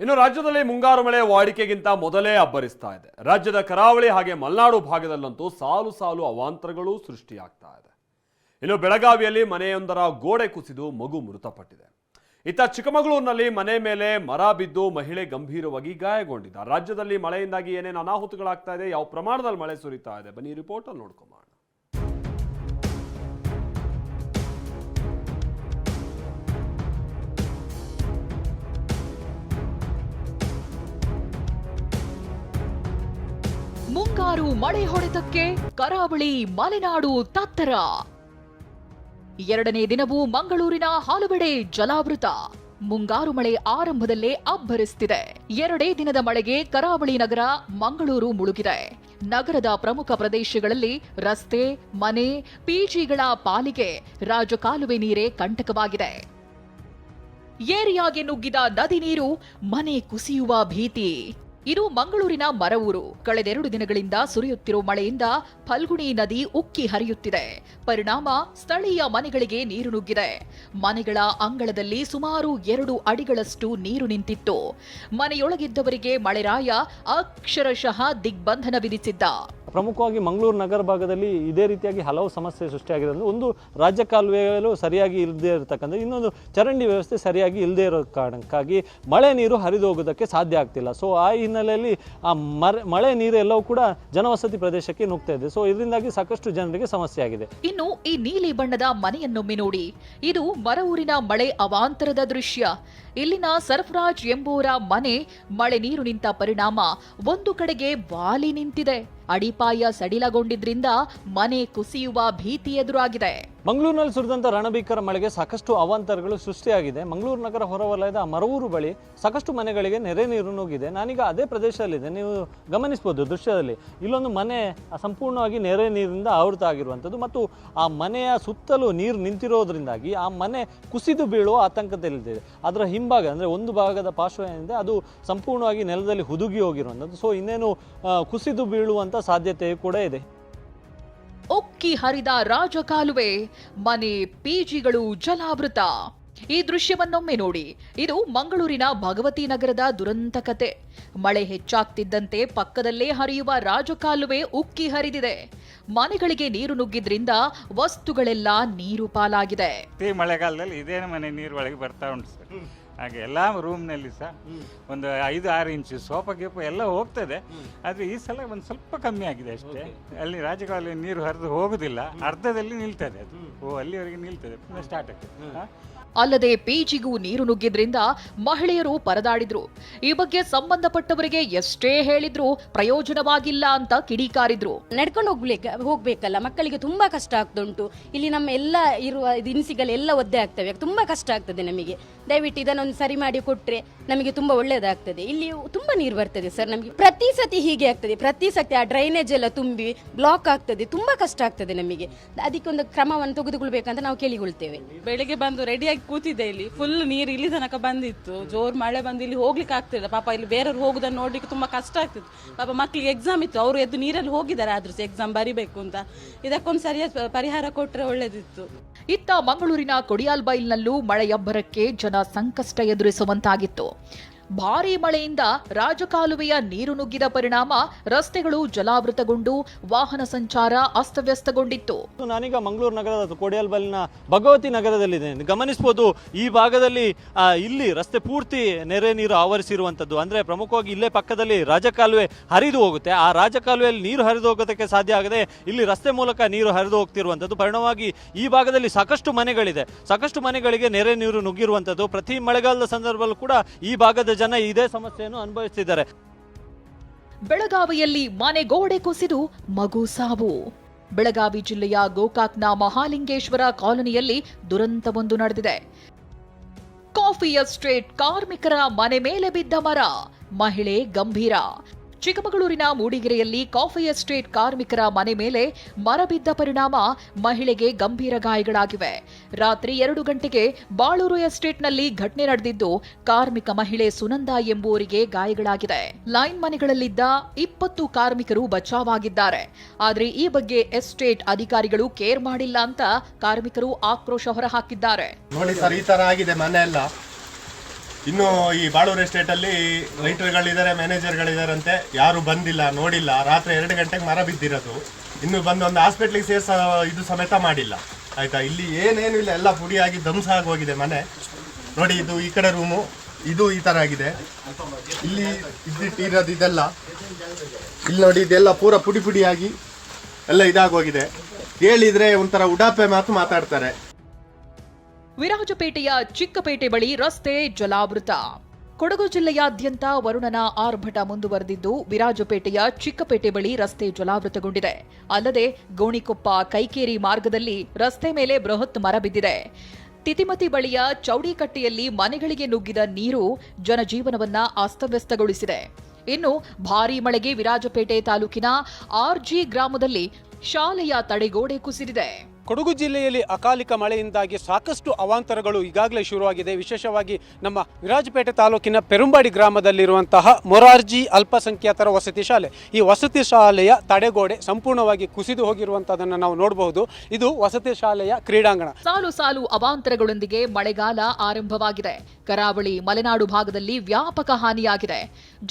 ಇನ್ನು ರಾಜ್ಯದಲ್ಲಿ ಮುಂಗಾರು ಮಳೆ ವಾಡಿಕೆಗಿಂತ ಮೊದಲೇ ಅಬ್ಬರಿಸ್ತಾ ಇದೆ. ರಾಜ್ಯದ ಕರಾವಳಿ ಹಾಗೆ ಮಲೆನಾಡು ಭಾಗದಲ್ಲಂತೂ ಸಾಲು ಸಾಲು ಅವಾಂತರಗಳು ಸೃಷ್ಟಿಯಾಗ್ತಾ ಇದೆ. ಇನ್ನು ಬೆಳಗಾವಿಯಲ್ಲಿ ಮನೆಯೊಂದರ ಗೋಡೆ ಕುಸಿದು ಮಗು ಮೃತಪಟ್ಟಿದೆ. ಇತ್ತ ಚಿಕ್ಕಮಗಳೂರಿನಲ್ಲಿ ಮನೆ ಮೇಲೆ ಮರ ಬಿದ್ದು ಮಹಿಳೆ ಗಂಭೀರವಾಗಿ ಗಾಯಗೊಂಡಿದ್ದ ರಾಜ್ಯದಲ್ಲಿ ಮಳೆಯಿಂದಾಗಿ ಏನೇನು ಅನಾಹುತಗಳಾಗ್ತಾ ಇದೆ, ಯಾವ ಪ್ರಮಾಣದಲ್ಲಿ ಮಳೆ ಸುರಿತಾ ಇದೆ, ಬನ್ನಿ ರಿಪೋರ್ಟ್ ಅಲ್ಲಿ ನೋಡ್ಕೊಂಬ ಮುಂಗಾರು ಮಳೆ ಹೊಡೆತಕ್ಕೆ ಕರಾವಳಿ ಮಲೆನಾಡು ತತ್ತರ. ಎರಡನೇ ದಿನವೂ ಮಂಗಳೂರಿನ ಹಲವೆಡೆ ಜಲಾವೃತ. ಮುಂಗಾರು ಮಳೆ ಆರಂಭದಲ್ಲೇ ಅಬ್ಬರಿಸುತ್ತಿದೆ ಎರಡೇ ದಿನದ ಮಳೆಗೆ ಕರಾವಳಿ ನಗರ ಮಂಗಳೂರು ಮುಳುಗಿದೆ. ನಗರದ ಪ್ರಮುಖ ಪ್ರದೇಶಗಳಲ್ಲಿ ರಸ್ತೆ, ಮನೆ, ಪಿಜಿಗಳ ಪಾಲಿಗೆ ರಾಜಕಾಲುವೆ ನೀರೇ ಕಂಟಕವಾಗಿದೆ. ಏರಿಯಾಗೆ ನುಗ್ಗಿದ ನದಿ ನೀರು ಮನೆ ಕುಸಿಯುವ ಭೀತಿ. ಇದು ಮಂಗಳೂರಿನ ಮರವೂರು. ಕಳೆದೆರಡು ದಿನಗಳಿಂದ ಸುರಿಯುತ್ತಿರುವ ಮಳೆಯಿಂದ ಫಲ್ಗುಣಿ ನದಿ ಉಕ್ಕಿ ಹರಿಯುತ್ತಿದೆ. ಪರಿಣಾಮ ಸ್ಥಳೀಯ ಮನೆಗಳಿಗೆ ನೀರು ನುಗ್ಗಿದೆ. ಮನೆಗಳ ಅಂಗಳದಲ್ಲಿ ಸುಮಾರು ಎರಡು ಅಡಿಗಳಷ್ಟು ನೀರು ನಿಂತಿತ್ತು. ಮನೆಯೊಳಗಿದ್ದವರಿಗೆ ಮಳೆರಾಯ ಅಕ್ಷರಶಃ ದಿಗ್ಬಂಧನ ವಿಧಿಸಿದ್ದ. ಪ್ರಮುಖವಾಗಿ ಮಂಗಳೂರು ನಗರ ಭಾಗದಲ್ಲಿ ಇದೇ ರೀತಿಯಾಗಿ ಹಲವು ಸಮಸ್ಯೆ ಸೃಷ್ಟಿಯಾಗಿದೆ. ಅಂದರೆ ಒಂದು ರಾಜ್ಯ ಕಾಲುವೆಗಳು ಸರಿಯಾಗಿ ಇಲ್ಲದೇ ಇರತಕ್ಕಂಥ, ಇನ್ನೊಂದು ಚರಂಡಿ ವ್ಯವಸ್ಥೆ ಸರಿಯಾಗಿ ಇಲ್ಲದೇ ಇರೋ ಕಾರಣಕ್ಕಾಗಿ ಮಳೆ ನೀರು ಹರಿದು ಹೋಗೋದಕ್ಕೆ ಸಾಧ್ಯ ಆಗ್ತಿಲ್ಲ. ಸೊ ಆ ಹಿನ್ನೆಲೆಯಲ್ಲಿ ಆ ಮಳೆ ನೀರು ಎಲ್ಲವೂ ಕೂಡ ಜನವಸತಿ ಪ್ರದೇಶಕ್ಕೆ ನುಗ್ತಾ ಇದೆ. ಸೊ ಇದರಿಂದಾಗಿ ಸಾಕಷ್ಟು ಜನರಿಗೆ ಸಮಸ್ಯೆ ಆಗಿದೆ. ಇನ್ನು ಈ ನೀಲಿ ಬಣ್ಣದ ಮನೆಯನ್ನೊಮ್ಮೆ ನೋಡಿ. ಇದು ಮರವೂರಿನ ಮಳೆ ಅವಾಂತರದ ದೃಶ್ಯ. ಇಲ್ಲಿನ ಸರ್ಫರಾಜ್ ಎಂಬುವರ ಮನೆ ಮಳೆ ನೀರು ನಿಂತ ಪರಿಣಾಮ. ಒಂದು ಕಡೆಗೆ ವಾಲಿ ನಿಂತಿದೆ. ಅಡಿಪಾಯ ಸಡಿಲಗೊಂಡಿದ್ರಿಂದ ಮನೆ ಕುಸಿಯುವ ಭೀತಿ ಎದುರಾಗಿದೆ. ಮಂಗಳೂರಿನಲ್ಲಿ ಸುರಿದಂಥ ರಣಭೀಕರ ಮಳೆಗೆ ಸಾಕಷ್ಟು ಅವಾಂತರಗಳು ಸೃಷ್ಟಿಯಾಗಿದೆ. ಮಂಗಳೂರು ನಗರ ಹೊರವಲಯದ ಮರವೂರು ಬಳಿ ಸಾಕಷ್ಟು ಮನೆಗಳಿಗೆ ನೆರೆ ನೀರು ನುಗ್ಗಿದೆ. ನಾನೀಗ ಅದೇ ಪ್ರದೇಶದಲ್ಲಿದೆ ನೀವು ಗಮನಿಸ್ಬೋದು ದೃಶ್ಯದಲ್ಲಿ ಇಲ್ಲೊಂದು ಮನೆ ಸಂಪೂರ್ಣವಾಗಿ ನೆರೆ ನೀರಿನಿಂದ ಆವೃತ ಆಗಿರುವಂಥದ್ದು ಮತ್ತು ಆ ಮನೆಯ ಸುತ್ತಲೂ ನೀರು ನಿಂತಿರೋದ್ರಿಂದಾಗಿ ಆ ಮನೆ ಕುಸಿದು ಬೀಳುವ ಆತಂಕದಲ್ಲಿದೆ. ಅದರ ಹಿಂಭಾಗ ಅಂದರೆ ಒಂದು ಭಾಗದ ಪಾರ್ಶ್ವ ಏನಿದೆ ಅದು ಸಂಪೂರ್ಣವಾಗಿ ನೆಲದಲ್ಲಿ ಹುದುಗಿ ಹೋಗಿರುವಂಥದ್ದು. ಸೊ ಇನ್ನೇನು ಕುಸಿದು ಬೀಳುವಂಥ ಸಾಧ್ಯತೆ ಕೂಡ ಇದೆ. ಒಕ್ಕಿ ಹರಿದ ರಾಜಕಾಲುವೆ, ಮನೆ ಪಿಜಿಗಳು ಜಲಾವೃತ. ಈ ದೃಶ್ಯವನ್ನೊಮ್ಮೆ ನೋಡಿ, ಇದು ಮಂಗಳೂರಿನ ಭಗವತಿ ನಗರದ ದುರಂತ ಕತೆ. ಮಳೆ ಹೆಚ್ಚಾಗ್ತಿದ್ದಂತೆ ಪಕ್ಕದಲ್ಲೇ ಹರಿಯುವ ರಾಜಕಾಲುವೆ ಉಕ್ಕಿ ಹರಿದಿದೆ. ಮನೆಗಳಿಗೆ ನೀರು ನುಗ್ಗಿದ್ರಿಂದ ವಸ್ತುಗಳೆಲ್ಲ ನೀರು ಪಾಲಾಗಿದೆ. ಮಳೆಗಾಲದಲ್ಲಿ ಇದೇ ಮನೆ ನೀರು ಒಳಗೆ ಬರ್ತಾ ಉಂಟು ಹಾಗೆ ಎಲ್ಲ ರೂಮ್ನಲ್ಲಿ ಸಹ ಒಂದು ಐದು ಆರು ಇಂಚು ಸೋಫಾ ಗೀಪ ಎಲ್ಲ ಹೋಗ್ತದೆ. ಆದರೆ ಈ ಸಲ ಒಂದು ಸ್ವಲ್ಪ ಕಮ್ಮಿ ಆಗಿದೆ ಅಷ್ಟೇ. ಅಲ್ಲಿ ರಾಜಕಾಲುವೆ ನೀರು ಹರಿದು ಹೋಗುದಿಲ್ಲ. ಅರ್ಧದಲ್ಲಿ ನಿಲ್ತದೆ ಅದು. ಓ ಅಲ್ಲಿವರೆಗೆ ನಿಲ್ತದೆ. ಪುನಃ ಸ್ಟಾರ್ಟ್ ಆಗ್ತದೆ ಅಲ್ಲದೆ ಪಿಜಿಗೂ ನೀರು ನುಗ್ಗಿದ್ರಿಂದ ಮಹಿಳೆಯರು ಪರದಾಡಿದ್ರು. ಈ ಬಗ್ಗೆ ಸಂಬಂಧಪಟ್ಟವರಿಗೆ ಎಷ್ಟೇ ಹೇಳಿದ್ರು ಪ್ರಯೋಜನವಾಗಿಲ್ಲ ಅಂತ ಕಿಡಿಕಾರಿದ್ರು. ನಡ್ಕೊಂಡು ಹೋಗ್ಲಿಕ್ಕೆ ಹೋಗ್ಬೇಕಲ್ಲ. ಮಕ್ಕಳಿಗೆ ತುಂಬಾ ಕಷ್ಟ ಆಗ್ತುಂಟು ಇಲ್ಲಿ ನಮ್ಮ ಎಲ್ಲ ಇರುವ ದಿನಸಿಗಳೆಲ್ಲ ಒದ್ದೆ ಆಗ್ತವೆ. ತುಂಬಾ ಕಷ್ಟ ಆಗ್ತದೆ ನಮಗೆ. ದಯವಿಟ್ಟು ಇದನ್ನೊಂದು ಸರಿ ಮಾಡಿ ಕೊಟ್ಟರೆ ನಮಗೆ ತುಂಬಾ ಒಳ್ಳೇದಾಗ್ತದೆ. ಇಲ್ಲಿ ತುಂಬಾ ನೀರು ಬರ್ತದೆ ಸರ್ ನಮಗೆ. ಪ್ರತಿ ಸತಿ ಹೀಗೆ ಆಗ್ತದೆ. ಪ್ರತಿ ಸತಿ ಆ ಡ್ರೈನೇಜ್ ಎಲ್ಲ ತುಂಬಿ ಬ್ಲಾಕ್ ಆಗ್ತದೆ. ತುಂಬಾ ಕಷ್ಟ ಆಗ್ತದೆ ನಮಗೆ. ಅದಕ್ಕೊಂದು ಕ್ರಮವನ್ನು ತೆಗೆದುಕೊಳ್ಬೇಕಂತ ನಾವು ಕೇಳಿಕೊಳ್ತೇವೆ. ಬೆಳಿಗ್ಗೆ ಬಂದು ರೆಡಿಯಾಗಿ ಕೂತಿದ್ದೆ ಇಲ್ಲಿ. ಫುಲ್ ನೀರು ಇಲ್ಲಿ ತನಕ ಬಂದಿತ್ತು. ಜೋರು ಮಳೆ ಬಂದು ಇಲ್ಲಿ ಹೋಗ್ಲಿಕ್ಕೆ ಆಗ್ತಿಲ್ಲ ಪಾಪ ಇಲ್ಲಿ ಬೇರೆಯವ್ರು ಹೋಗುದನ್ನು ನೋಡ್ಲಿಕ್ಕೆ ತುಂಬಾ ಕಷ್ಟ ಆಗ್ತಿತ್ತು. ಪಾಪ ಮಕ್ಕಳಿಗೆ ಎಕ್ಸಾಮ್ ಇತ್ತು. ಅವರು ಎದ್ದು ನೀರಲ್ಲಿ ಹೋಗಿದ್ದಾರೆ. ಆದ್ರೂ ಸಹ ಎಕ್ಸಾಮ್ ಬರಿಬೇಕು ಅಂತ. ಇದಕ್ಕೊಂದು ಸರಿಯಾದ ಪರಿಹಾರ ಕೊಟ್ಟರೆ ಒಳ್ಳೇದಿತ್ತು. ಇತ್ತ ಮಂಗಳೂರಿನ ಕೊಡಿಯಾಲ್ಬೈಲ್ನಲ್ಲೂ ಮಳೆಯಬ್ಬರಕ್ಕೆ ಜನ ಸಂಕಷ್ಟ ಎದುರಿಸುವಂತಾಗಿತ್ತು. ಭಾರೀ ಮಳೆಯಿಂದ ರಾಜಕಾಲುವೆಯ ನೀರು ನುಗ್ಗಿದ ಪರಿಣಾಮ ರಸ್ತೆಗಳು ಜಲಾವೃತಗೊಂಡು ವಾಹನ ಸಂಚಾರ ಅಸ್ತವ್ಯಸ್ತಗೊಂಡಿತ್ತು. ನಾನೀಗ ಮಂಗಳೂರು ನಗರದ ಕೋಡಿಯಲ್ಬಲ್ಲಿನ ಭಗವತಿ ನಗರದಲ್ಲಿದ್ದೇನೆ ಗಮನಿಸಬಹುದು ಈ ಭಾಗದಲ್ಲಿ ಇಲ್ಲಿ ರಸ್ತೆ ಪೂರ್ತಿ ನೆರೆ ನೀರು ಆವರಿಸಿರುವಂತದ್ದು. ಅಂದ್ರೆ ಪ್ರಮುಖವಾಗಿ ಇಲ್ಲೇ ಪಕ್ಕದಲ್ಲಿ ರಾಜಕಾಲುವೆ ಹರಿದು ಹೋಗುತ್ತೆ. ಆ ರಾಜಕಾಲುವೆಯಲ್ಲಿ ನೀರು ಹರಿದು ಹೋಗೋದಕ್ಕೆ ಸಾಧ್ಯ ಆಗದೆ ಇಲ್ಲಿ ರಸ್ತೆ ಮೂಲಕ ನೀರು ಹರಿದು ಹೋಗ್ತಿರುವಂತದ್ದು. ಪರಿಣಾಮವಾಗಿ ಈ ಭಾಗದಲ್ಲಿ ಸಾಕಷ್ಟು ಮನೆಗಳಿದೆ. ಸಾಕಷ್ಟು ಮನೆಗಳಿಗೆ ನೆರೆ ನೀರು ನುಗ್ಗಿರುವಂತದ್ದು. ಪ್ರತಿ ಮಳೆಗಾಲದ ಸಂದರ್ಭದಲ್ಲೂ ಕೂಡ ಈ ಭಾಗದ ಜನ ಇದೇ ಸಮಸ್ಯೆಯನ್ನು ಅನುಭವಿಸ್ತಿದ್ದಾರೆ. ಬೆಳಗಾವಿಯಲ್ಲಿ ಮನೆ ಗೋಡೆ ಕುಸಿದು ಮಗು ಸಾವು. ಬೆಳಗಾವಿ ಜಿಲ್ಲೆಯ ಗೋಕಾಕ್ನ ಮಹಾಲಿಂಗೇಶ್ವರ ಕಾಲೋನಿಯಲ್ಲಿ ದುರಂತವೊಂದು ನಡೆದಿದೆ. ಕಾಫಿ ಎಸ್ಟೇಟ್ ಕಾರ್ಮಿಕರ ಮನೆ ಮೇಲೆ ಬಿದ್ದ ಮರ. ಮಹಿಳೆ ಗಂಭೀರ. ಚಿಕ್ಕಮಗಳೂರಿನ ಮೂಡಿಗೆರೆಯಲ್ಲಿ ಕಾಫಿ ಎಸ್ಟೇಟ್ ಕಾರ್ಮಿಕರ ಮನೆ ಮೇಲೆ ಮರ ಬಿದ್ದ ಪರಿಣಾಮ ಮಹಿಳೆಗೆ ಗಂಭೀರ ಗಾಯಗಳಾಗಿವೆ. ರಾತ್ರಿ ಎರಡು ಗಂಟೆಗೆ ಬಾಳೂರು ಎಸ್ಟೇಟ್ನಲ್ಲಿ ಘಟನೆ ನಡೆದಿದ್ದು ಕಾರ್ಮಿಕ ಮಹಿಳೆ ಸುನಂದ ಎಂಬುವರಿಗೆ ಗಾಯಗಳಾಗಿದೆ. ಲೈನ್ ಮನೆಗಳಲ್ಲಿದ್ದ ಇಪ್ಪತ್ತು ಕಾರ್ಮಿಕರು ಬಚಾವಾಗಿದ್ದಾರೆ. ಆದರೆ ಈ ಬಗ್ಗೆ ಎಸ್ಟೇಟ್ ಅಧಿಕಾರಿಗಳು ಕೇರ್ ಮಾಡಿಲ್ಲ ಅಂತ ಕಾರ್ಮಿಕರು ಆಕ್ರೋಶ ಹೊರಹಾಕಿದ್ದಾರೆ. ನೋಡಿ ಸರ್, ಈ ತರ ಆಗಿದೆ ಮನೆ ಇನ್ನು ಈ ಬಾಳೂರು ಎಸ್ಟೇಟಲ್ಲಿ ರೈಟರ್ಗಳಿದ್ದಾರೆ ಮ್ಯಾನೇಜರ್ಗಳಿದಾರಂತೆ ಯಾರು ಬಂದಿಲ್ಲ, ನೋಡಿಲ್ಲ. ರಾತ್ರಿ ಎರಡು ಗಂಟೆಗೆ ಮರ ಬಿದ್ದಿರೋದು. ಇನ್ನು ಬಂದು ಒಂದು ಹಾಸ್ಪಿಟ್ಲಿಗೆ ಸೇರ್ಸ ಇದು ಸಮೇತ ಮಾಡಿಲ್ಲ. ಆಯ್ತಾ? ಇಲ್ಲಿ ಏನೇನು ಇಲ್ಲ. ಎಲ್ಲ ಪುಡಿಯಾಗಿ ಧ್ವಂಸ ಆಗಿ ಹೋಗಿದೆ ಮನೆ. ನೋಡಿ, ಇದು ಈ ಕಡೆ ರೂಮು. ಇದು ಈ ಥರ ಆಗಿದೆ. ಇಲ್ಲಿ ಇದ್ದಿಟ್ಟಿರೋದು ಇದೆಲ್ಲ. ಇಲ್ಲಿ ನೋಡಿ, ಇದೆಲ್ಲ ಪೂರ ಪುಡಿ ಪುಡಿಯಾಗಿ ಎಲ್ಲ ಇದಾಗೋಗಿದೆ. ಕೇಳಿದ್ರೆ ಒಂಥರ ಉಡಾಪೆ ಮಾತು ಮಾತಾಡ್ತಾರೆ. ವಿರಾಜಪೇಟೆಯ ಚಿಕ್ಕಪೇಟೆ ಬಳಿ ರಸ್ತೆ ಜಲಾವೃತ. ಕೊಡಗು ಜಿಲ್ಲೆಯಾದ್ಯಂತ ವರುಣನ ಆರ್ಭಟ ಮುಂದುವರೆದಿದ್ದು ವಿರಾಜಪೇಟೆಯ ಚಿಕ್ಕಪೇಟೆ ಬಳಿ ರಸ್ತೆ ಜಲಾವೃತಗೊಂಡಿದೆ. ಅಲ್ಲದೆ ಗೋಣಿಕೊಪ್ಪ ಕೈಕೇರಿ ಮಾರ್ಗದಲ್ಲಿ ರಸ್ತೆ ಮೇಲೆ ಬೃಹತ್ ಮರ ಬಿದ್ದಿದೆ. ತಿತಿಮತಿ ಬಳಿಯ ಚೌಡಿಕಟ್ಟೆಯಲ್ಲಿ ಮನೆಗಳಿಗೆ ನುಗ್ಗಿದ ನೀರು ಜನಜೀವನವನ್ನ ಅಸ್ತವ್ಯಸ್ತಗೊಳಿಸಿದೆ. ಇನ್ನು ಭಾರೀ ಮಳೆಗೆ ವಿರಾಜಪೇಟೆ ತಾಲೂಕಿನ ಆರ್ಜಿ ಗ್ರಾಮದಲ್ಲಿ ಶಾಲೆಯ ತಡೆಗೋಡೆ ಕುಸಿದಿದೆ. ಕೊಡಗು ಜಿಲ್ಲೆಯಲ್ಲಿ ಅಕಾಲಿಕ ಮಳೆಯಿಂದಾಗಿ ಸಾಕಷ್ಟು ಅವಾಂತರಗಳು ಈಗಾಗಲೇ ಶುರುವಾಗಿದೆ. ವಿಶೇಷವಾಗಿ ನಮ್ಮ ವಿರಾಜಪೇಟೆ ತಾಲೂಕಿನ ಪೆರುಂಬಾಡಿ ಗ್ರಾಮದಲ್ಲಿರುವಂತಹ ಮೊರಾರ್ಜಿ ಅಲ್ಪಸಂಖ್ಯಾತರ ವಸತಿ ಶಾಲೆ. ಈ ವಸತಿ ಶಾಲೆಯ ತಡೆಗೋಡೆ ಸಂಪೂರ್ಣವಾಗಿ ಕುಸಿದು ಹೋಗಿರುವಂತಹದನ್ನು ನಾವು ನೋಡಬಹುದು. ಇದು ವಸತಿ ಶಾಲೆಯ ಕ್ರೀಡಾಂಗಣ. ಸಾಲು ಸಾಲು ಅವಾಂತರಗಳೊಂದಿಗೆ ಮಳೆಗಾಲ ಆರಂಭವಾಗಿದೆ. ಕರಾವಳಿ ಮಲೆನಾಡು ಭಾಗದಲ್ಲಿ ವ್ಯಾಪಕ ಹಾನಿಯಾಗಿದೆ.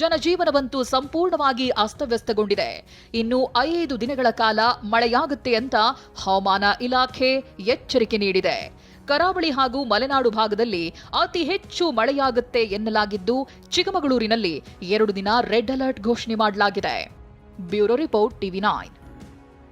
ಜನಜೀವನವಂತೂ ಸಂಪೂರ್ಣವಾಗಿ ಅಸ್ತವ್ಯಸ್ತಗೊಂಡಿದೆ. ಇನ್ನು ಐದು ದಿನಗಳ ಕಾಲ ಮಳೆಯಾಗುತ್ತೆ ಅಂತ ಹವಾಮಾನ ಇಲಾಖೆ ಎಚ್ಚರಿಕೆ ನೀಡಿದೆ. ಕರಾವಳಿ ಹಾಗೂ ಮಲೆನಾಡು ಭಾಗದಲ್ಲಿ ಅತಿ ಹೆಚ್ಚು ಮಳೆಯಾಗುತ್ತೆ ಎನ್ನಲಾಗಿದ್ದು, ಚಿಕ್ಕಮಗಳೂರಿನಲ್ಲಿ ಎರಡು ದಿನ ರೆಡ್ ಅಲರ್ಟ್ ಘೋಷಣೆ ಮಾಡಲಾಗಿದೆ. Bureau report TV nine.